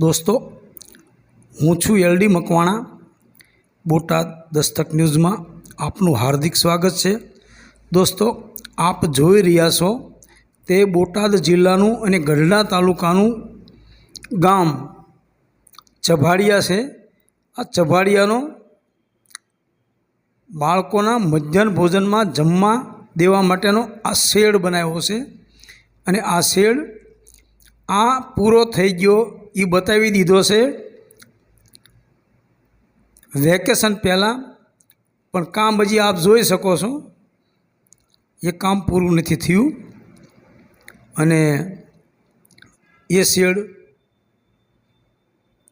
દોસ્તો, હું છું એલડી મકવાણા, બોટાદ દસ્તક ન્યૂઝમાં આપનું હાર્દિક સ્વાગત છે. દોસ્તો, આપ જોઈ રહ્યા છો તે બોટાદ જિલ્લાનું અને ગઢડા તાલુકાનું ગામ ચભાડિયા છે. આ ચભાડિયાનો બાળકોના મધ્યાહન ભોજનમાં જમવા દેવા માટેનો આ શેડ બનાવ્યો છે. અને આ શેડ આ પૂરો થઈ ગયો એ બતાવી દીધો છે. વેકેશન પહેલાં, પણ કામ હજી આપ જોઈ શકો છો. એ કામ પૂરું નથી થયું. અને એ શેડ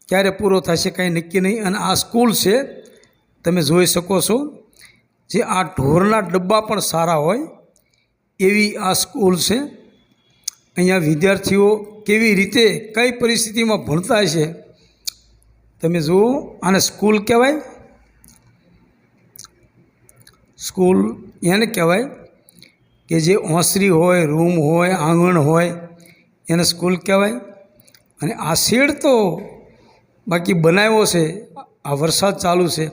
ક્યારે પૂરો થશે કાંઈ નક્કી નહીં. અને આ સ્કૂલ છે, તમે જોઈ શકો છો, જે આ ઢોરના ડબ્બા પણ સારા હોય, એવી આ સ્કૂલ છે. અહીંયા વિદ્યાર્થીઓ કેવી રીતે, કઈ પરિસ્થિતિમાં ભણતા છે તમે જુઓ, આને સ્કૂલ કહેવાય. સ્કૂલ એને કહેવાય કે જે ઓસરી હોય, રૂમ હોય, આંગણ હોય, એને સ્કૂલ કહેવાય. અને આ શેડ તો બાકી બનાવ્યો છે, આ વરસાદ ચાલુ છે,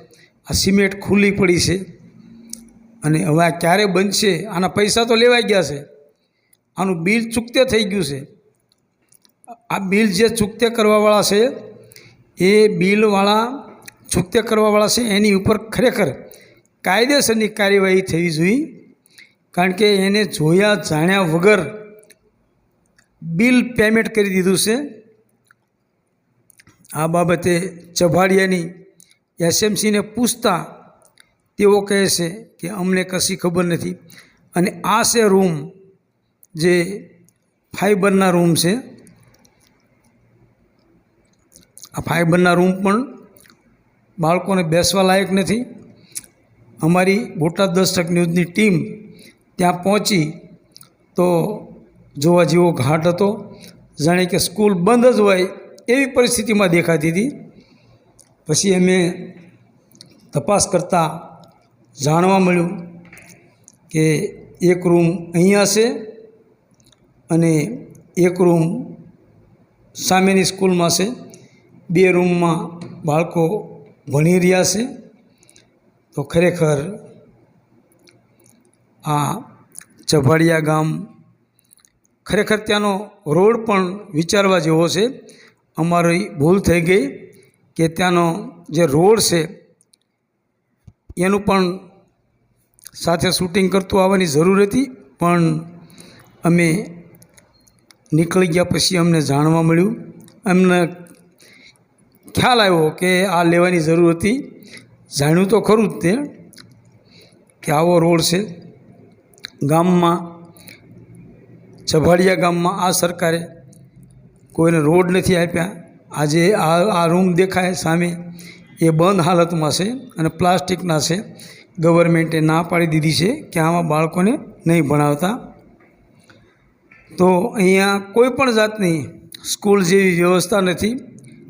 આ સિમેન્ટ ખુલ્લી પડી છે. અને હવે આ ક્યારે બનશે, આના પૈસા તો લેવાઈ ગયા છે. આનું બિલ ચૂકતે થઈ ગયું છે. આ બિલ જે ચૂકતે કરવાવાળા છે, એ બિલવાળા ચૂકતે કરવાવાળા છે, એની ઉપર ખરેખર કાયદેસરની કાર્યવાહી થવી જોઈએ, કારણ કે એને જોયા જાણ્યા વગર બિલ પેમેન્ટ કરી દીધું છે. આ બાબતે ચભાડિયાની એસએમસીને પૂછતા તેઓ કહે છે કે અમને કશી ખબર નથી. અને આ છે રૂમ જે ફાઈબરના રૂમ છે, આ ફાઈબરના રૂમ પણ બાળકોને બેસવા લાયક નથી. અમારી બોટાદ દસ્તક ન્યૂઝની ટીમ ત્યાં પહોંચી તો જોવા જેવો ઘાટ હતો. જાણે કે સ્કૂલ બંધ જ હોય એવી પરિસ્થિતિમાં દેખાતી હતી. પછી અમે તપાસ કરતાં જાણવા મળ્યું કે એક રૂમ અહીંયા છે. અને એક રૂમ સામેની સ્કૂલમાં છે. બે રૂમમાં બાળકો ભણી રહ્યા છે. તો ખરેખર આ ચભાડિયા ગામ ખરેખર ત્યાંનો રોડ પણ વિચારવા જેવો છે. અમારી ભૂલ થઈ ગઈ કે ત્યાંનો જે રોડ છે, એનું પણ સાથે શૂટિંગ કરતું આવવાની જરૂર હતી. પણ અમે નીકળી ગયા પછી અમને જાણવા મળ્યું. અમને ખ્યાલ આવ્યો કે આ લેવાની જરૂર હતી. જાણ્યું તો ખરું જ તે કે આવો રોડ છે. ગામમાં ચભાડિયા ગામમાં આ સરકારે કોઈને રોડ નથી આપ્યા. આજે આ આ રૂમ દેખાય સામે. એ બંધ હાલતમાં છે અને પ્લાસ્ટિકના છે. ગવર્મેન્ટે ના પાડી દીધી છે કે આમાં બાળકોને નહીં ભણાવતા. તો અહીંયા કોઈ પણ જાતની સ્કૂલ જેવી વ્યવસ્થા નથી.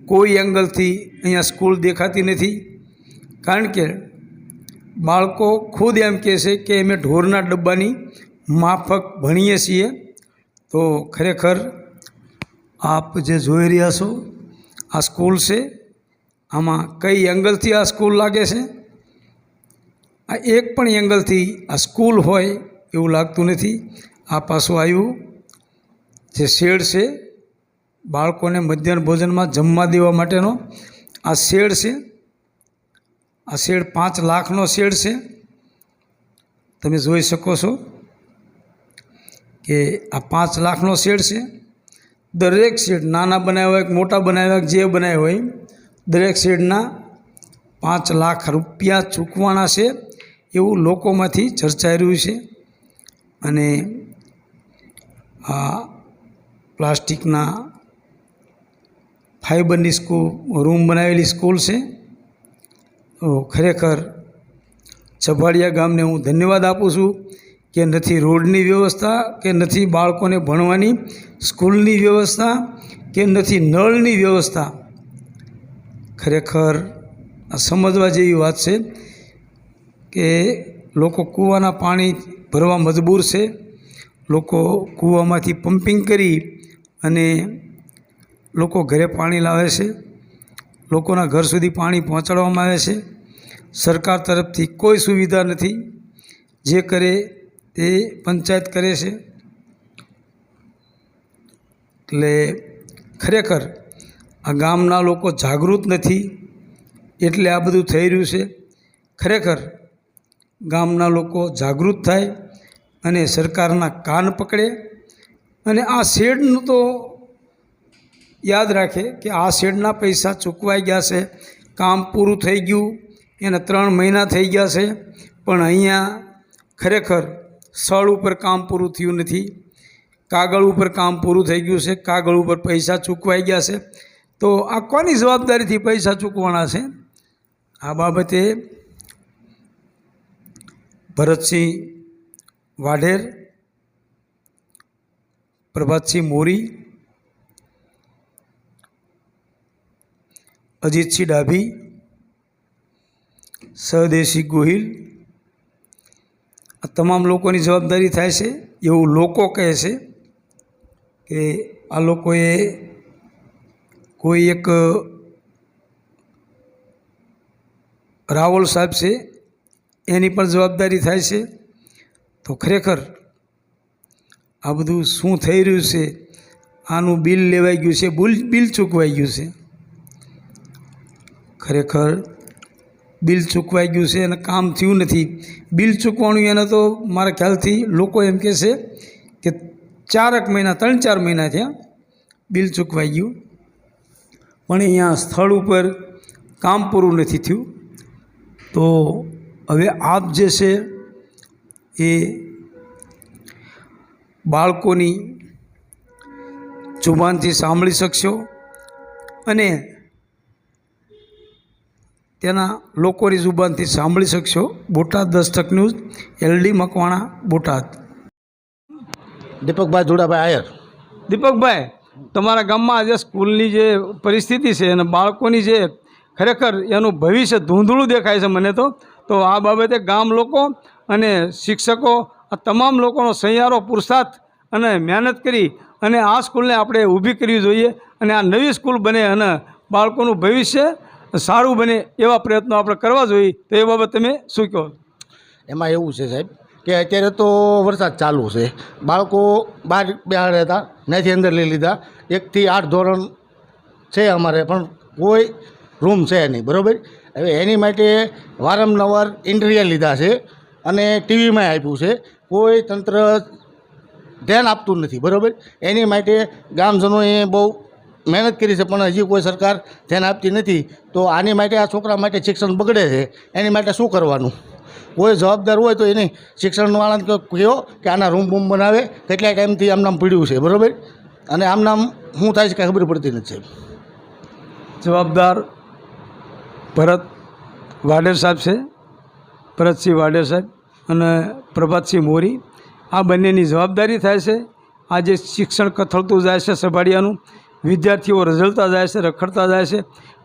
કોઈ એંગલથી અહીંયા સ્કૂલ દેખાતી નથી. કારણ કે બાળકો ખુદ એમ કહે છે કે અમે ઢોરના ડબ્બાની માફક ભણીએ છીએ. તો ખરેખર આપ જે જોઈ રહ્યા છો, આ સ્કૂલ છે. આમાં કઈ એંગલથી આ સ્કૂલ લાગે છે? આ એક પણ એંગલથી આ સ્કૂલ હોય એવું લાગતું નથી. આ પાછું આવ્યું જે શેડ છે, બાળકોને મધ્યાહન ભોજનમાં જમવા દેવા માટેનો આ શેડ છે. આ શેડ પાંચ લાખનો શેડ છે. તમે જોઈ શકો છો કે આ પાંચ લાખનો શેડ છે. દરેક શેડ નાના બનાવ્યા હોય મોટા બનાવ્યા હોય જે બનાવ્યા હોય, દરેક શેડના પાંચ લાખ રૂપિયા ચૂકવાના છે એવું લોકોમાંથી ચર્ચાઈ રહ્યું છે. અને આ પ્લાસ્ટિકના ફાઇબરની સ્કૂલ રૂમ બનાવેલી સ્કૂલ છે. ખરેખર ચભાડિયા ગામને હું ધન્યવાદ આપું છું કે નથી રોડની વ્યવસ્થા, કે નથી બાળકોને ભણવાની સ્કૂલની વ્યવસ્થા, કે નથી નળની વ્યવસ્થા. ખરેખર આ સમજવા જેવી વાત છે કે લોકો કૂવાના પાણી ભરવા મજબૂર છે. લોકો કૂવામાંથી પમ્પિંગ કરી અને લોકો ઘરે પાણી લાવે છે. લોકોના ઘર સુધી પાણી પહોંચાડવામાં આવે છે. સરકાર તરફથી કોઈ સુવિધા નથી. જે કરે તે પંચાયત કરે છે. એટલે ખરેખર આ ગામના લોકો જાગૃત નથી. એટલે આ બધું થઈ રહ્યું છે. ખરેખર ગામના લોકો જાગૃત થાય અને સરકારના કાન પકડે. અને આ શેડનું તો યાદ રાખે કે આ શેડના પૈસા ચૂકવાઈ ગયા છે, કામ પૂરું થઈ ગયું, એને ત્રણ મહિના થઈ ગયા છે, પણ અહીંયા ખરેખર સ્થળ ઉપર કામ પૂરું થયું નથી, કાગળ ઉપર કામ પૂરું થઈ ગયું છે, કાગળ ઉપર પૈસા ચૂકવાઈ ગયા છે. તો આ કોની જવાબદારીથી પૈસા ચૂકવાના છે? આ બાબતે ભરતસિંહ વાઢેર પ્રભાતસિંહ મોરી, અજીતસિંહ ડાભી, સહદેવસિંહ ગોહિલ, આ તમામ લોકોની જવાબદારી થાય છે. એવું લોકો કહે છે કે આ લોકોએ કોઈ એક, રાવલ સાહેબ છે, એની પણ જવાબદારી થાય છે. તો ખરેખર આ બધું શું થઈ રહ્યું છે? આનું બિલ લેવાઈ ગયું છે, બુલ, બિલ ચૂકવાઈ ગયું છે. ખરેખર બિલ ચૂકવાઈ ગયું છે અને કામ થયું નથી. બિલ ચૂકવાનું એને તો મારા ખ્યાલથી લોકો એમ કહે છે કે ચારક મહિના, ત્રણ, ચાર મહિના થયા બિલ ચૂકવાઈ ગયું. પણ અહીંયા સ્થળ ઉપર કામ પૂરું નથી થયું. તો હવે આપ જે છે એ બાળકોની જુબાનથી સાંભળી શકશો અને તેના લોકોની જુબાનથી સાંભળી શકશો. Botad Dastak news LD Makwana Botad. દીપકભાઈ જોડાભાઈ આયર. દીપકભાઈ તમારા ગામમાં આજે સ્કૂલની જે પરિસ્થિતિ છે અને બાળકોની જે ખરેખર એનું ભવિષ્ય ધૂંધળું દેખાય છે મને તો. તો આ બાબતે ગામ લોકો અને શિક્ષકો આ તમામ લોકોનો સહિયારો પુરુષાર્થ અને મહેનત કરી અને આ સ્કૂલને આપણે ઊભી કરવી જોઈએ અને આ નવી સ્કૂલ બને અને બાળકોનું ભવિષ્ય સારું બને એવા પ્રયત્નો આપણે કરવા જોઈએ તો એ બાબત તમે શું કહો? એમાં એવું છે સાહેબ કે અત્યારે તો વરસાદ ચાલુ છે. બાળકો બહાર બહાર રહેતા નથી અંદર લઈ લીધા. એકથી આઠ ધોરણ છે અમારે, પણ કોઈ રૂમ છે નહીં, બરાબર? હવે એની માટે વારંવાર ઇન્ટરવ્યુ લીધા છે અને ટીવીમાં આપ્યું છે. કોઈ તંત્ર ધ્યાન આપતું નથી, બરાબર? એની માટે ગામજનોએ બહુ મહેનત કરી છે, પણ હજી કોઈ સરકાર ધ્યાન આપતી નથી. તો આની માટે આ છોકરા માટે શિક્ષણ બગડે છે. એની માટે શું કરવાનું? કોઈ જવાબદાર હોય તો એને શિક્ષણવાળાને કહો કે આના રૂમ બૂમ બનાવે. કેટલા ટાઈમથી આમ નામ પીડ્યું છે, બરાબર? અને આમ નામ શું થાય છે કાંઈ ખબર પડતી નથી જવાબદાર ભરત વાડેર સાહેબ છે. ભરતસિંહ વાડેર સાહેબ. અને પ્રભાતસિંહ મોરી. આ બંનેની જવાબદારી થાય છે. આજે શિક્ષણ કથળતું જાય છે સભાડિયાનું વિદ્યાર્થીઓ રઝળતા જાય છે રખડતા જાય છે.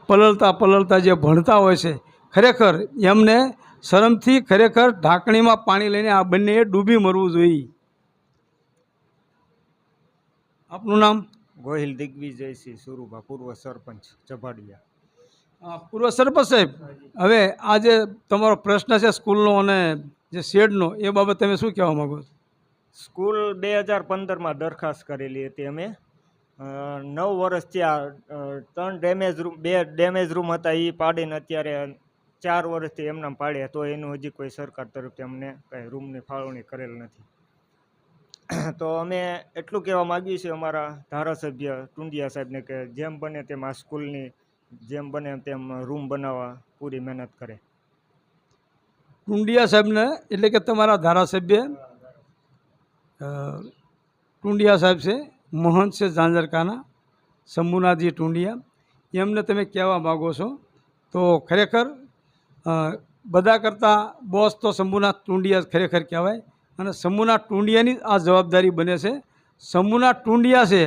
પલળતા પલળતા જે ભણતા હોય છે ખરેખર એમને શરમથી ખરેખર ઢાંકણીમાં પાણી લઈને આ બંનેએ ડૂબી મરવું જોઈએ. આપનું નામ? ગોહિલ દિગ્વિજયસિંહ સુરુભા પૂર્વ સરપંચ ચભાડિયા. પૂર્વ સરપંચ સાહેબ હવે આ જે તમારો પ્રશ્ન છે સ્કૂલનો અને જે શેડનો, એ બાબત તમે શું કહેવા માગો છો? સ્કૂલ બે હજાર પંદરમાં દરખાસ્ત કરેલી હતી અમે. નવ વર્ષ ત્યાં ત્રણ ડેમેજ રૂમ, બે ડેમેજ રૂમ હતા એ પાડીને અત્યારે ચાર વર્ષથી એમનામ પાડ્યા. તો એનું હજી કોઈ સરકાર તરફથી અમને કંઈ રૂમની ફાળવણી કરેલ નથી. તો અમે એટલું કહેવા માગીએ છીએ અમારા ધારાસભ્ય ટુંડિયા સાહેબને કે જેમ બને તેમ આ સ્કૂલની, જેમ બને તેમ રૂમ બનાવવા પૂરી મહેનત કરે. ટુંડિયા સાહેબને, એટલે કે તમારા ધારાસભ્ય ટુંડિયા સાહેબ છે મોહન છે ઝાંઝરકાના, શંભુનાથજી ટુંડિયા. એમને તમે કહેવા માગો છો, તો ખરેખર બધા કરતાં બોસ તો શંભુનાથ ટુંડિયા ખરેખર કહેવાય. અને શંભુનાથ ટુંડિયાની આ જવાબદારી બને છે. શંભુનાથ ટુંડિયા છે,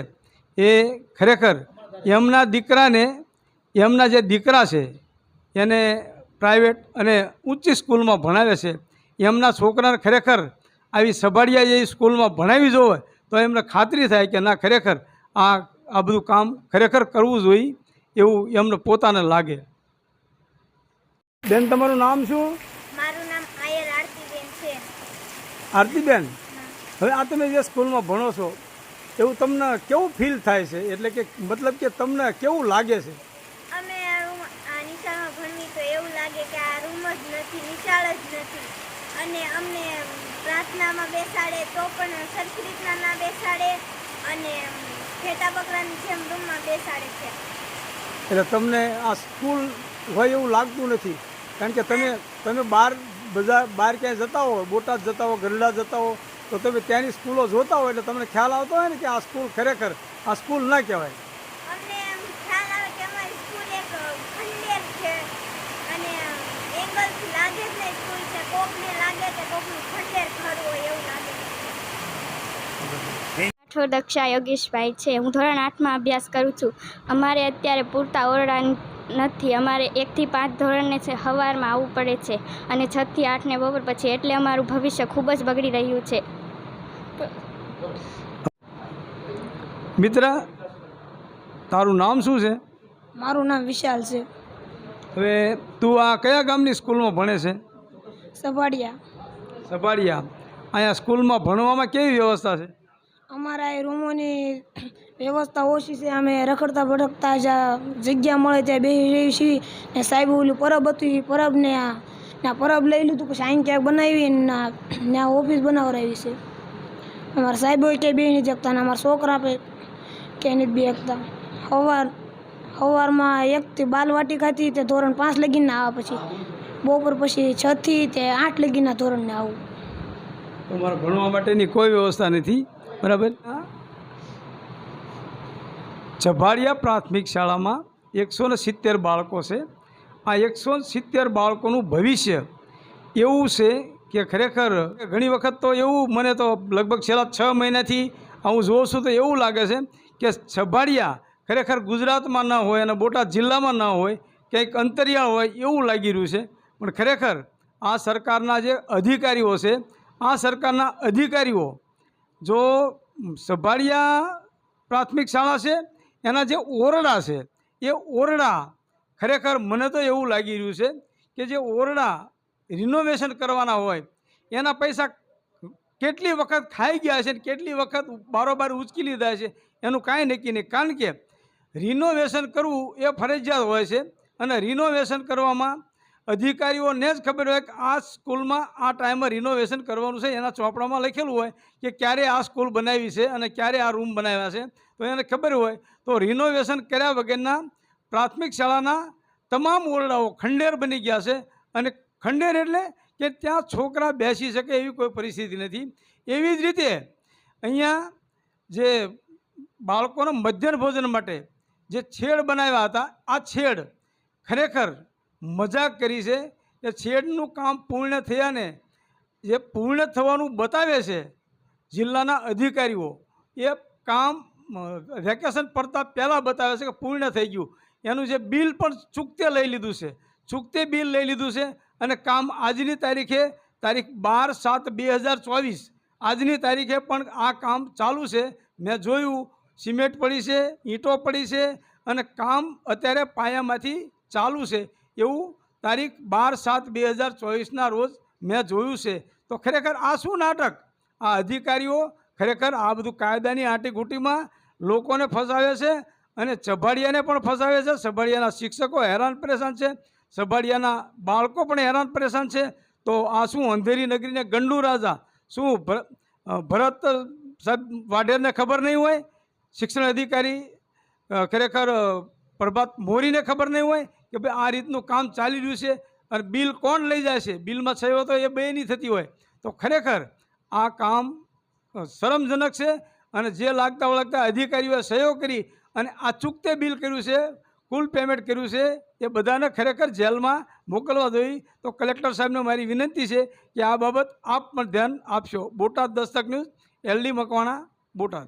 એ ખરેખર એમના દીકરાને, એમના જે દીકરા છે, એને પ્રાઇવેટ અને ઊંચી સ્કૂલમાં ભણાવે છે. એમના છોકરાને ખરેખર આવી સભાડિયા જેવી સ્કૂલમાં ભણાવી જોવે તો એમને ખાતરી થાય કે ના ખરેખર આ આ બધું કામ ખરેખર કરવું જોઈએ એવું એમને પોતાને લાગે. બેન તમારું નામ શું? મારું નામ આયર આરતીબેન છે. આરતીબેન? હવે આ તમે જે સ્કૂલમાં ભણો છો એવું તમને કેવું ફીલ થાય છે? એટલે કે મતલબ કે તમને કેવું લાગે છે અમે આ રૂમ આ નિશાળમાં ભણવી તો એવું લાગે કે આ રૂમ જ નથી નિશાળ જ નથી. અને અમને પ્રાર્થનામાં બેસાડે તો પણ સરખી રીતના ના બેસાડે અને ઘેટા બકરાની જેમ રૂમમાં બેસાડે છે. એટલે તમને આ સ્કૂલ હોય એવું લાગતું નથી? કારણ કે તમે તમે બહાર બધા બહાર ક્યાંય જતા હો, બોટાદ જતા હો, ગરડા જતા હો, તો તમે ત્યાંની સ્કૂલો જોતા હો, એટલે તમને ખ્યાલ આવતો હોય ને કે આ સ્કૂલ ખરેખર, આ સ્કૂલ ના કહેવાય અમને એમ ખ્યાલ આવે કે અમારી સ્કૂલ એક ખંડેર છે અને એંગલથી લાગે જ નહીં સ્કૂલ છે કોકને લાગે કે કોકનું ખંડેર ઘર હોય એવું લાગે રાઠોડ દક્ષા યોગેશભાઈ છે. હું ધોરણ આઠમાં અભ્યાસ કરું છું. અમારે અત્યારે પૂરતા ઓરડા નથી. અમારે એકથી પાંચ ધોરણને છે સવારમાં આવવું પડે છે અને છથી આઠને બપોર પછી. એટલે અમારું ભવિષ્ય ખૂબ જ બગડી રહ્યું છે. મિત્ર તારું નામ શું છે? મારું નામ વિશાલ છે. હવે તું આ કયા ગામની સ્કૂલમાં ભણે છે? સભાડિયા સભાડિયા અહીંયા સ્કૂલમાં ભણવામાં કેવી વ્યવસ્થા છે? અમારા એ રૂમોની વ્યવસ્થા ઓછી છે. અમે રખડતા ભટકતા જ્યાં જગ્યા મળે ત્યાં બેસી રહી છીએ. ને સાહેબ ઓલું પરબ હતું એ પરબને આ પરબ લઈ લીધું. પછી અહીં ક્યાંક બનાવી ને ત્યાં ઓફિસ બનાવરાવી છે. અમારા સાહેબો ક્યાંય બે નથી જગતા ને અમારા છોકરા પે ક્યાંય નથી બે શકતા. સવાર સવારમાં એકથી ખાતી તે ધોરણ પાંચ લગીને આવે પછી. બપોર પછી છથી તે આઠ લગીના ધોરણને આવું. તમારે ભણવા માટેની કોઈ વ્યવસ્થા નથી બરાબર? જભાડિયા પ્રાથમિક શાળામાં એકસો ને સિત્તેર બાળકો છે. આ એકસો સિત્તેર બાળકોનું ભવિષ્ય એવું છે કે ખરેખર ઘણી વખત તો એવું મને તો લગભગ છેલ્લા છ મહિનાથી હું જોઉં છું તો એવું લાગે છે કે છભાડિયા ખરેખર ગુજરાતમાં ન હોય અને બોટાદ જિલ્લામાં ન હોય ક્યાંક અંતરિયાળ હોય એવું લાગી રહ્યું છે. પણ ખરેખર આ સરકારના જે અધિકારીઓ છે, આ સરકારના અધિકારીઓ જો સભાડિયા પ્રાથમિક શાળા છે, એના જે ઓરડા છે, એ ઓરડા ખરેખર મને તો એવું લાગી રહ્યું છે કે જે ઓરડા રિનોવેશન કરવાના હોય, એના પૈસા કેટલી વખત ખાઈ ગયા છે કેટલી વખત બારોબાર ઉચકી લીધા છે, એનું કાંઈ નક્કી નહીં. કારણ કે રિનોવેશન કરવું એ ફરજિયાત હોય છે અને રિનોવેશન કરવામાં અધિકારીઓને જ ખબર હોય કે આ સ્કૂલમાં આ ટાઈમે રિનોવેશન કરવાનું છે. એના ચોપડામાં લખેલું હોય કે ક્યારે આ સ્કૂલ બનાવી છે અને ક્યારે આ રૂમ બનાવ્યા છે. તો એને ખબર હોય. તો રિનોવેશન કર્યા વગરના પ્રાથમિક શાળાના તમામ ઓરડાઓ ખંડેર બની ગયા છે અને ખંડેર એટલે કે ત્યાં છોકરા બેસી શકે એવી કોઈ પરિસ્થિતિ નથી. એવી જ રીતે અહીંયા જે બાળકોના મધ્યાહન ભોજન માટે જે છેડ બનાવ્યા હતા, આ છેડ ખરેખર મજાક કરી છે એ છેડનું કામ પૂર્ણ થયાને જે પૂર્ણ થવાનું બતાવે છે જિલ્લાના અધિકારીઓ, એ કામ વેકેશન પડતા પહેલાં બતાવે છે કે પૂર્ણ થઈ ગયું. એનું જે બિલ પણ ચૂકતે લઈ લીધું છે. ચૂકતે બિલ લઈ લીધું છે અને કામ આજની તારીખે, તારીખ બાર સાત બે હજાર ચોવીસ, આજની તારીખે પણ આ કામ ચાલુ છે. મેં જોયું, સિમેન્ટ પડી છે, ઈંટો પડી છે અને કામ અત્યારે પાયામાંથી ચાલુ છે. એવું તારીખ બાર સાત બે હજાર ચોવીસના રોજ મેં જોયું છે. તો ખરેખર આ શું નાટક? આ અધિકારીઓ ખરેખર આ બધું કાયદાની આંટીઘૂંટીમાં લોકોને ફસાવે છે અને ચભાડિયાને પણ ફસાવે છે. સભાડિયાના શિક્ષકો હેરાન પરેશાન છે. સભાડિયાના બાળકો પણ હેરાન પરેશાન છે. તો આ શું અંધેરી નગરીને ગંડુ રાજા? શું ભરત વાઢેરને ખબર નહીં હોય? શિક્ષણ અધિકારી ખરેખર પ્રભાત મોરીને ખબર નહીં હોય? કે ભાઈ આ રીતનું કામ ચાલી રહ્યું છે અને બિલ કોણ લઈ જાય છે? બિલમાં સહયો તો એ બે નહીં થતી હોય. તો ખરેખર આ કામ શરમજનક છે અને જે લાગતા વળગતા અધિકારીઓએ સહયોગ કરી અને આ ચૂકતે બિલ કર્યું છે, કુલ પેમેન્ટ કર્યું છે, એ બધાને ખરેખર જેલમાં મોકલવા જોઈએ. તો કલેક્ટર સાહેબને મારી વિનંતી છે કે આ બાબત આપ પણ ધ્યાન આપશો. Botad Dastak news, LD Makwana, Botad.